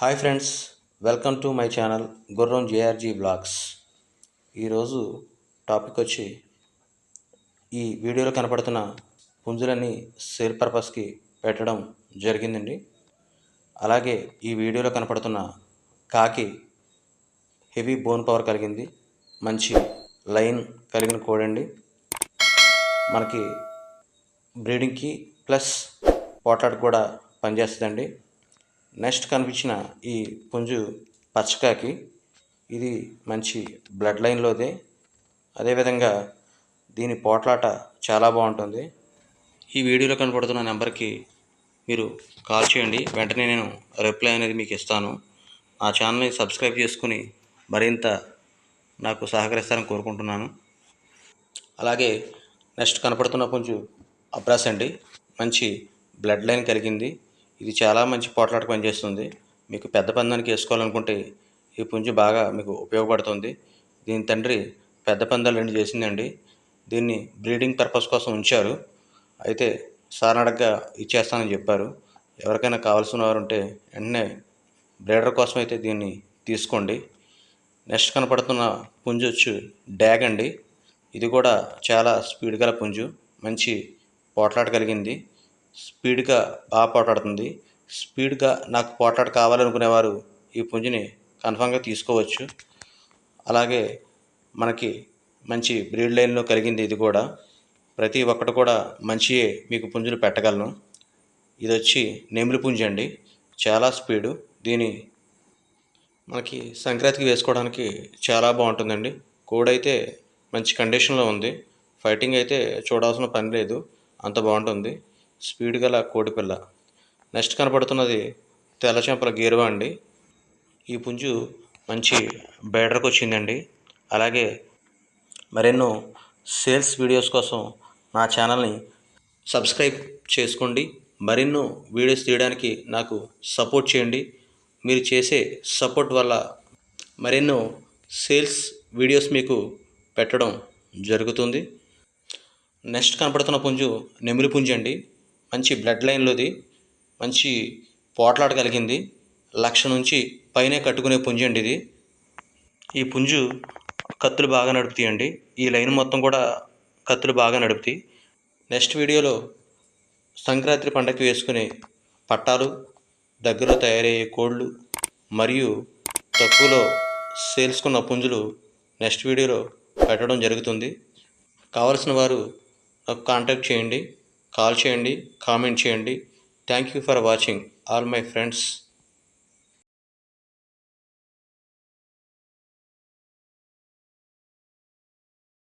Hi friends welcome to my channel Gurram JRG blogs. ఈరోజు topic వచ్చి ఈ వీడియోలో కనపడుతున్న పుంజులన్నీ సేల్ పర్పస్కి పెట్టడం జరిగిందండి. అలాగే ఈ వీడియోలో కనపడుతున్న కాకి హెవీ బోన్ పవర్ కలిగింది. మంచి లైన్ కలిగిన కోడండి. మనకి బ్రీడింగ్కి ప్లస్ పోటానికి కూడా పనిచేస్తుందండి. నెక్స్ట్ కనిపించిన ఈ పుంజు పచ్చకాకి ఇది మంచి బ్లడ్ లైన్లోదే. అదేవిధంగా దీని పోట్లాట చాలా బాగుంటుంది. ఈ వీడియోలో కనపడుతున్న నెంబర్కి మీరు కాల్ చేయండి. వెంటనే నేను రిప్లై అనేది మీకు ఇస్తాను. నా ఛానల్ని సబ్స్క్రైబ్ చేసుకుని మరింత నాకు సహకరిస్తారని కోరుకుంటున్నాను. అలాగే నెక్స్ట్ కనపడుతున్న పుంజు అబ్రాస్ అండి. మంచి బ్లడ్ లైన్ కలిగింది. ఇది చాలా మంచి పోట్లాట పనిచేస్తుంది. మీకు పెద్ద పందానికి వేసుకోవాలనుకుంటే ఈ పుంజు బాగా మీకు ఉపయోగపడుతుంది. దీని తండ్రి పెద్ద పందాలు రెండు చేసిందండి. దీన్ని బ్రీడింగ్ పర్పస్ కోసం ఉంచారు. అయితే సార్ అడగ్గా ఇచ్చేస్తానని చెప్పారు. ఎవరికైనా కావాల్సిన వారు ఉంటే వెంటనే బ్రీడర్ కోసం అయితే దీన్ని తీసుకోండి. నెక్స్ట్ కనపడుతున్న పుంజు వచ్చి డ్యాగ్ అండి. ఇది కూడా చాలా స్పీడ్ గల పుంజు. మంచి పోట్లాట కలిగింది. స్పీడ్గా బాగా పోటాడుతుంది స్పీడ్గా నాకు పోట్లాట కావాలనుకునేవారు ఈ పుంజుని కన్ఫామ్గా తీసుకోవచ్చు. అలాగే మనకి మంచి బ్రీడ్ లైన్లో కలిగింది ఇది కూడా. ప్రతి ఒక్కటి కూడా మంచియే మీకు పుంజులు పెట్టగలను. ఇది వచ్చి నెమిలి పుంజు అండి. చాలా స్పీడు. దీని మనకి సంక్రాంతికి వేసుకోవడానికి చాలా బాగుంటుందండి. కోడైతే మంచి కండిషన్లో ఉంది. ఫైటింగ్ అయితే చూడాల్సిన పని లేదు. అంత బాగుంటుంది. స్పీడ్ గల కోడిపిల్ల నెక్స్ట్ కనపడుతున్నది తెల్లచెంపల గేరువా అండి. ఈ పుంజు మంచి బేడర్కి వచ్చిందండి. అలాగే మరెన్నో సేల్స్ వీడియోస్ కోసం నా ఛానల్ని సబ్స్క్రైబ్ చేసుకోండి. మరెన్నో వీడియోస్ తీయడానికి నాకు సపోర్ట్ చేయండి. మీరు చేసే సపోర్ట్ వల్ల మరెన్నో సేల్స్ వీడియోస్ మీకు పెట్టడం జరుగుతుంది. నెక్స్ట్ కనపడుతున్న పుంజు నెమిలి పుంజు అండి. మంచి బ్లడ్ లైన్లోది మంచి పోట్లాట కలిగింది. లక్ష నుంచి పైనే కట్టుకునే పుంజు అండి ఇది. ఈ పుంజు కత్తులు బాగా నడుపుతాయండి. ఈ లైన్ మొత్తం కూడా కత్తులు బాగా నడుపుతాయి నెక్స్ట్ వీడియోలో సంక్రాంతి పండగకి వేసుకునే పట్టాలు దగ్గరలో తయారయ్యే కోళ్ళు మరియు తక్కువలో సేల్స్కున్న పుంజులు నెక్స్ట్ వీడియోలో పెట్టడం జరుగుతుంది. కావలసిన వారు నాకు కాంటాక్ట్ చేయండి. కాల్ చేయండి కామెంట్ చేయండి. Thank you for watching all my friends